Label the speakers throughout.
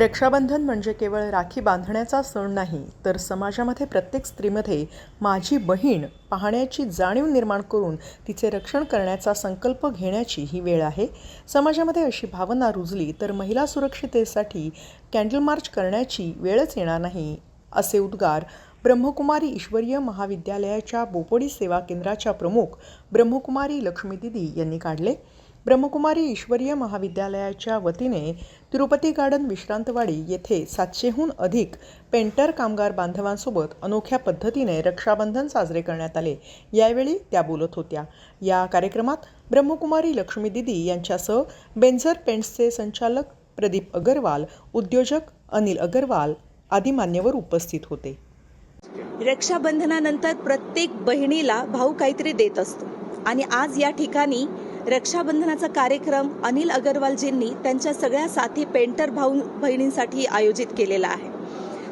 Speaker 1: रक्षाबंधन म्हणजे केवळ राखी बांधण्याचा सण नाही तर समाजामध्ये प्रत्येक स्त्रीमध्ये माझी बहीण पाहण्याची जाणीव निर्माण करून तिचे रक्षण करण्याचा संकल्प घेण्याची ही वेळ आहे. समाजामध्ये अशी भावना रुजली तर महिला सुरक्षितेसाठी कॅन्डल मार्च करण्याची वेळच येणार नाही असे उद्गार ब्रह्मकुमारी ईश्वरीय महाविद्यालयाच्या बोपोडी सेवा केंद्राच्या प्रमुख ब्रह्मकुमारी लक्ष्मी दिदी यांनी काढले. ब्रह्मकुमारी ईश्वरीय महाविद्यालयाच्या वतीने तिरुपती गार्डन विश्रांतवाडी येथे सातशेहून अधिक पेंटर कामगार बांधवांसोबत अनोख्या पद्धतीने रक्षाबंधन साजरे करण्यात आले. यावेळी त्या बोलत होत्या. या कार्यक्रमात ब्रह्मकुमारी लक्ष्मी दिदी यांच्यासह बेंझर पेंट्सचे संचालक प्रदीप अगरवाल उद्योजक अनिल अगरवाल आदी मान्यवर उपस्थित होते.
Speaker 2: रक्षाबंधनानंतर प्रत्येक बहिणीला भाऊ काहीतरी देत असतो आणि आज या ठिकाणी रक्षाबंधनाचा कार्यक्रम अनिल अगरवालजींनी त्यांच्या सगळ्या साथी पेंटर भाऊ बहिणींसाठी आयोजित केलेला आहे.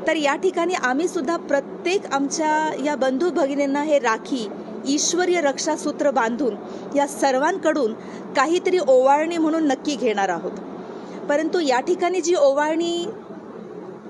Speaker 2: तर या ठिकाणी आम्ही सुद्धा प्रत्येक आमच्या या बंधू भगिनींना हे राखी ईश्वरीय रक्षासूत्र बांधून या सर्वांकडून काहीतरी ओवाळणी म्हणून नक्की घेणार आहोत. परंतु या ठिकाणी जी ओवाळणी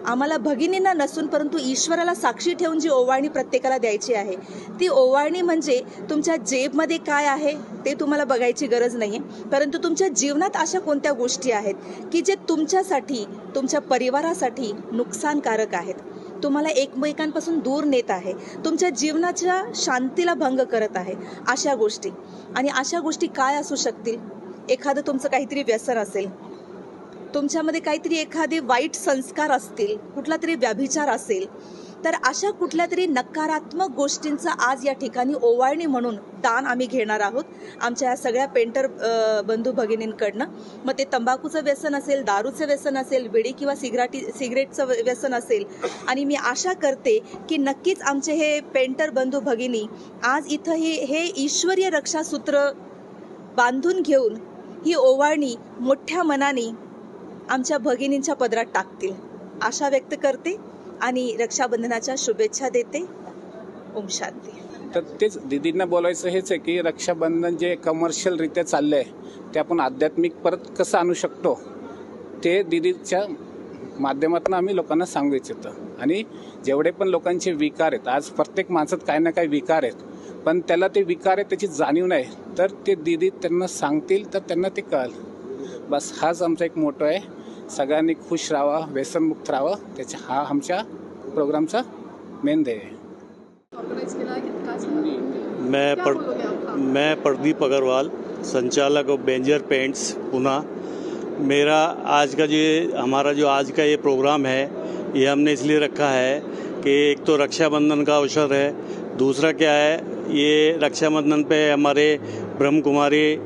Speaker 2: आम्हाला भगिनींना नसून परंतु ईश्वराला साक्षी ठेवून जी ओवाळणी प्रत्येकाला द्यायची आहे ती ओवाळणी म्हणजे तुमच्या जेबमध्ये काय आहे ते तुम्हाला बघायची गरज नाही परंतु तुमच्या जीवनात अशा कोणत्या गोष्टी आहेत की जे तुमच्यासाठी तुमच्या परिवारासाठी नुकसानकारक आहेत? तुम्हाला एकमेकांपासून दूर नेत आहे तुमच्या जीवनाच्या शांतीला भंग करत आहे अशा गोष्टी. आणि अशा गोष्टी काय असू शकतील? एखादं तुमचं काहीतरी व्यसन असेल तुमच्यामध्ये काहीतरी एखादे वाईट संस्कार असतील कुठला तरी व्याभिचार असेल तर अशा कुठल्या तरी नकारात्मक गोष्टींचा आज या ठिकाणी ओवाळणी म्हणून दान आम्ही घेणार आहोत. आमच्या या सगळ्या पेंटर बंधू भगिनींकडनं. मग ते तंबाखूचं व्यसन असेल दारूचं व्यसन असेल बिडी किंवा सिगराटी सिगरेटचं व्यसन असेल. आणि मी आशा करते की नक्कीच आमचे हे पेंटर बंधू भगिनी आज इथं हे हे ईश्वरीय रक्षासूत्र बांधून घेऊन ही ओवाळणी मोठ्या मनाने आमच्या भगिनींच्या पदरात टाकतील. आशा व्यक्त करते आणि रक्षाबंधनाच्या शुभेच्छा देते. ओम शांती.
Speaker 3: तर तेच दिदींना बोलायचं हेच आहे की रक्षाबंधन जे कमर्शियलरित्या चाललं आहे ते आपण आध्यात्मिक परत कसं आणू शकतो ते दिदीच्या माध्यमातून आम्ही लोकांना सांगू इच्छितो. आणि जेवढे पण लोकांचे विकार आहेत आज प्रत्येक माणसात काही ना काही विकार आहेत पण त्याला ते विकार आहे त्याची जाणीव नाही. तर ते दिदी त्यांना सांगतील तर त्यांना ते कळेल. बस हाच आमचा एक मोठो आहे. सगळ्यांनी खुश राहावा व्यसनमुक्त राहावं. त्याच्या हा आमच्या प्रोग्रामचा मेन ध्येय आहे.
Speaker 4: है?
Speaker 5: मैं पर। मैं प्रदीप अग्रवाल संचालक ऑफ़ बेंजर पेंट्स पुणे। मेरा आज का जो हमारा जो आज का ये प्रोग्राम है ये हमने इसलिए रखा है कि एक तो रक्षाबंधन का अवसर है। दूसरा क्या है ये रक्षाबंधन पे हमारे ब्रह्म कुमारी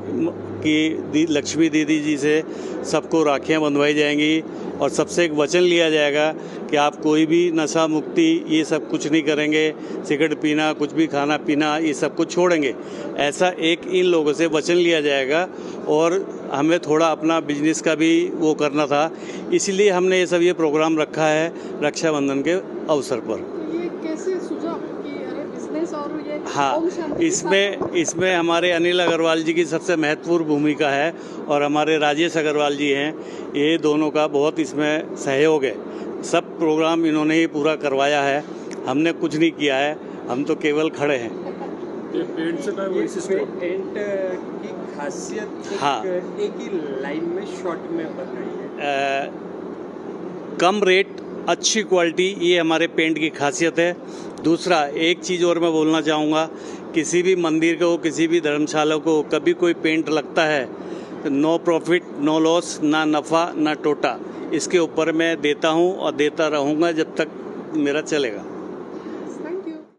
Speaker 5: की दी, लक्ष्मी दीदी जी से सबको राखियाँ बंधवाई जाएँगी और सबसे एक वचन लिया जाएगा कि आप कोई भी नशा मुक्ति, ये सब कुछ नहीं करेंगे, सिगरेट पीना, कुछ भी खाना पीना, ये सब कुछ छोड़ेंगे। ऐसा एक इन लोगों से वचन लिया जाएगा और हमें थोड़ा अपना बिज़नेस का भी वो करना था। इसीलिए हमने ये सब, ये प्रोग्राम रखा है रक्षाबंधन के अवसर पर।
Speaker 4: कैसे सूझा कि अरे बिज़नेस और ये
Speaker 5: हाँ इसमें इसमें हमारे अनिल अग्रवाल जी की सबसे महत्वपूर्ण भूमिका है और हमारे राजेश अग्रवाल जी हैं ये दोनों का बहुत इसमें सहयोग है। सब प्रोग्राम इन्होंने ही पूरा करवाया है हमने कुछ नहीं किया है हम तो केवल खड़े हैं।
Speaker 6: टेंट की खासियत
Speaker 5: हाँ।
Speaker 6: एक ही लाइन में शॉर्ट में बताइए
Speaker 5: कम रेट अच्छी क्वालिटी, ये हमारे पेंट की खासियत है। दूसरा, एक चीज़ और मैं बोलना चाहूँगा, किसी भी मंदिर को, किसी भी धर्मशाला को कभी कोई पेंट लगता है तो नो प्रॉफिट, नो लॉस, ना नफ़ा, ना टोटा। इसके ऊपर मैं देता हूँ और देता रहूँगा जब तक मेरा चलेगा।